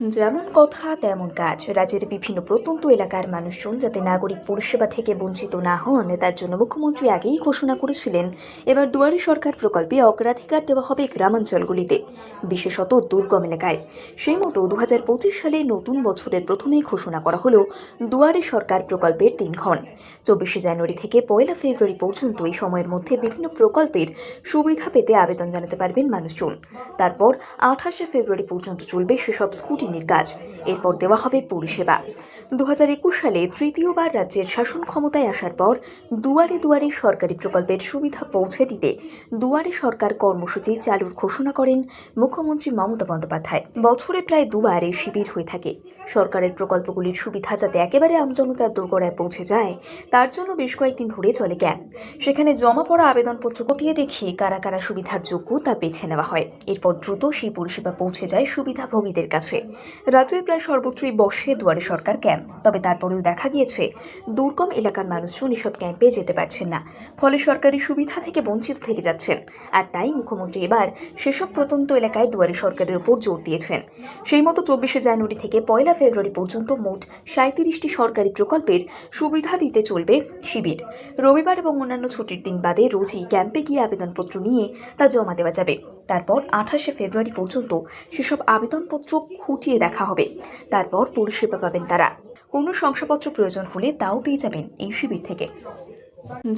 যেমন কথা, তেমন কাজ। রাজ্যের বিভিন্ন প্রত্যন্ত এলাকার মানুষজন যাতে নাগরিক পরিষেবা থেকে বঞ্চিত না হন, তার জন্য মুখ্যমন্ত্রী আগেই ঘোষণা করেছিলেন। এবার দুয়ারে সরকার প্রকল্পে অগ্রাধিকার দেওয়া হবে গ্রামাঞ্চলগুলিতে, বিশেষত দুর্গম এলাকায়। সেই মতো দু হাজার পঁচিশ সালে নতুন বছরের প্রথমেই ঘোষণা করা হলো দুয়ারে সরকার প্রকল্পের দিনক্ষণ চব্বিশে জানুয়ারি থেকে পয়লা ফেব্রুয়ারি পর্যন্ত এই সময়ের মধ্যে বিভিন্ন প্রকল্পের সুবিধা পেতে আবেদন জানাতে পারবেন মানুষজন। তারপর আঠাশে ফেব্রুয়ারি পর্যন্ত চলবে সেসব স্কুটিনির কাজ। এরপর দেওয়া হবে পরিষেবা। দু হাজার একুশ সালে তৃতীয়বার রাজ্যের শাসন ক্ষমতায় আসার পর দুয়ারে দুয়ারে সরকারি প্রকল্পের সুবিধা পৌঁছে দিতে দুয়ারে সরকার কর্মসূচি চালুর ঘোষণা করেন মুখ্যমন্ত্রী মমতা বন্দ্যোপাধ্যায়। বছরে প্রায় দুবার এই শিবির হয়ে থাকে। সরকারের প্রকল্পগুলির সুবিধা যাতে একেবারে আমজনতার দোরগোড়ায় পৌঁছে যায়, তার জন্য বেশ কয়েকদিন ধরে চলে ক্যাম্প। সেখানে জমা পড়া আবেদনপত্র কটিয়ে দেখিয়ে কারা কারা সুবিধার যোগ্য তা বেছে নেওয়া হয়। এরপর দ্রুত সেই পরিষেবা পৌঁছে যায় সুবিধাভোগীদের কাছে। রাজ্যের প্রায় সর্বত্রই বসে দুয়ারে সরকার ক্যাম্প। তবে তারপরেও দেখা গিয়েছে, দুর্গম এলাকার মানুষজন এসব ক্যাম্পে যেতে পারছেন না। ফলে সরকারি সুবিধা থেকে বঞ্চিত থেকে যাচ্ছেন। আর তাই মুখ্যমন্ত্রী এবার সেসব প্রত্যন্ত এলাকায় দুয়ারে সরকারের উপর জোর দিয়েছেন। সেই মতো চব্বিশে জানুয়ারি থেকে পয়লা ফেব্রুয়ারি পর্যন্ত মোট সাঁত্রিশটি সরকারি প্রকল্পের সুবিধা দিতে চলবে শিবির। রবিবার এবং অন্যান্য ছুটির দিন বাদে রোজই ক্যাম্পে গিয়ে আবেদনপত্র নিয়ে তা জমা দেওয়া যাবে। তারপর আঠাশে ফেব্রুয়ারি পর্যন্ত সেসব আবেদনপত্র খুঁটিয়ে দেখা হবে। তারপর পরিষেবা পাবেন তারা। কোনো শংসাপত্র প্রয়োজন হলে তাও পেয়ে যাবেন এই শিবির থেকে।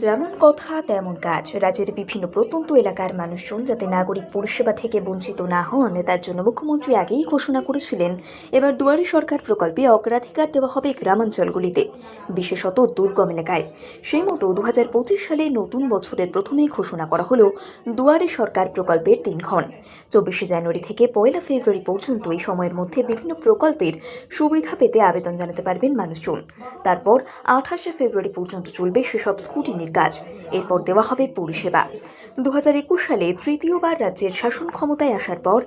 যেমন কথা, তেমন কাজ। রাজ্যের বিভিন্ন প্রত্যন্ত এলাকার মানুষজন যাতে নাগরিক পরিষেবা থেকে বঞ্চিত না হন, তার জন্য মুখ্যমন্ত্রী আগেই ঘোষণা করেছিলেন। এবার দুয়ারে সরকার প্রকল্পে অগ্রাধিকার দেওয়া হবে গ্রামাঞ্চলগুলিতে, বিশেষত দুর্গম এলাকায়। সেই মতো দু হাজার পঁচিশ সালে নতুন বছরের প্রথমেই ঘোষণা করা হলো দুয়ারে সরকার প্রকল্পের দিনক্ষণ চব্বিশে জানুয়ারি থেকে পয়লা ফেব্রুয়ারি পর্যন্ত এই সময়ের মধ্যে বিভিন্ন প্রকল্পের সুবিধা পেতে আবেদন জানাতে পারবেন মানুষজন। তারপর আঠাশে ফেব্রুয়ারি পর্যন্ত চলবে সেসব স্কুটিনির কাজ। এরপর দেওয়া হবে পরিষেবা। দু হাজার একুশ সালে তৃতীয়বার রাজ্যের শাসন ক্ষমতায় আসার পর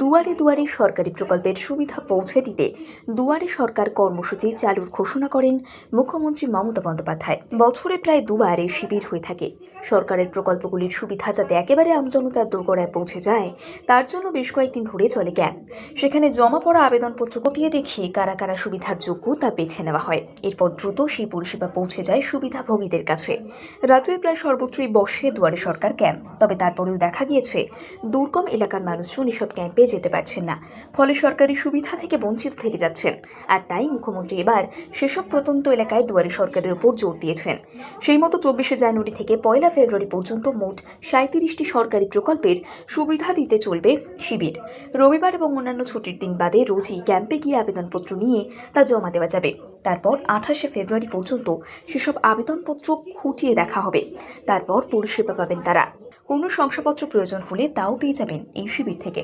দুয়ারে দুয়ারে সরকারি প্রকল্পের সুবিধা পৌঁছে দিতে দুয়ারে সরকার কর্মসূচি চালুর ঘোষণা করেন মুখ্যমন্ত্রী মমতা বন্দ্যোপাধ্যায়। বছরে প্রায় দুবার এই শিবির হয়ে থাকে। সরকারের প্রকল্পগুলির সুবিধা যাতে একেবারে আমজনতার দোরগোড়ায় পৌঁছে যায়, তার জন্য বেশ কয়েকদিন ধরে চলে ক্যাম্প। সেখানে জমা পড়া আবেদনপত্র কটিয়ে দেখিয়ে কারা কারা সুবিধার যোগ্য তা বেছে নেওয়া হয়। এরপর দ্রুত সেই পরিষেবা পৌঁছে যায় সুবিধাভোগীদের কাছে। রাজ্যের প্রায় সর্বত্রই বসে দুয়ারে সরকার ক্যাম্প। তবে তারপরেও দেখা গিয়েছে, দুর্গম এলাকার মানুষজন এসব ক্যাম্পে যেতে পারছেন না। ফলে সরকারি সুবিধা থেকে বঞ্চিত থেকে যাচ্ছেন। আর তাই মুখ্যমন্ত্রী এবার সেসব প্রত্যন্ত এলাকায় দুয়ারে সরকারের উপর জোর দিয়েছেন। সেই মতো চব্বিশে জানুয়ারি থেকে পয়লা ফেব্রুয়ারি পর্যন্ত মোট সাঁত্রিশটি সরকারি প্রকল্পের সুবিধা দিতে চলবে শিবির। রবিবার এবং অন্যান্য ছুটির দিন বাদে রোজই ক্যাম্পে গিয়ে আবেদনপত্র নিয়ে তা জমা দেওয়া যাবে। তারপর আঠাশে ফেব্রুয়ারি পর্যন্ত সেসব আবেদনপত্র খুঁটিয়ে দেখা হবে। তারপর পরিষেবা পাবেন তারা। কোনো শংসাপত্র প্রয়োজন হলে তাও পেয়ে যাবেন এই শিবির থেকে।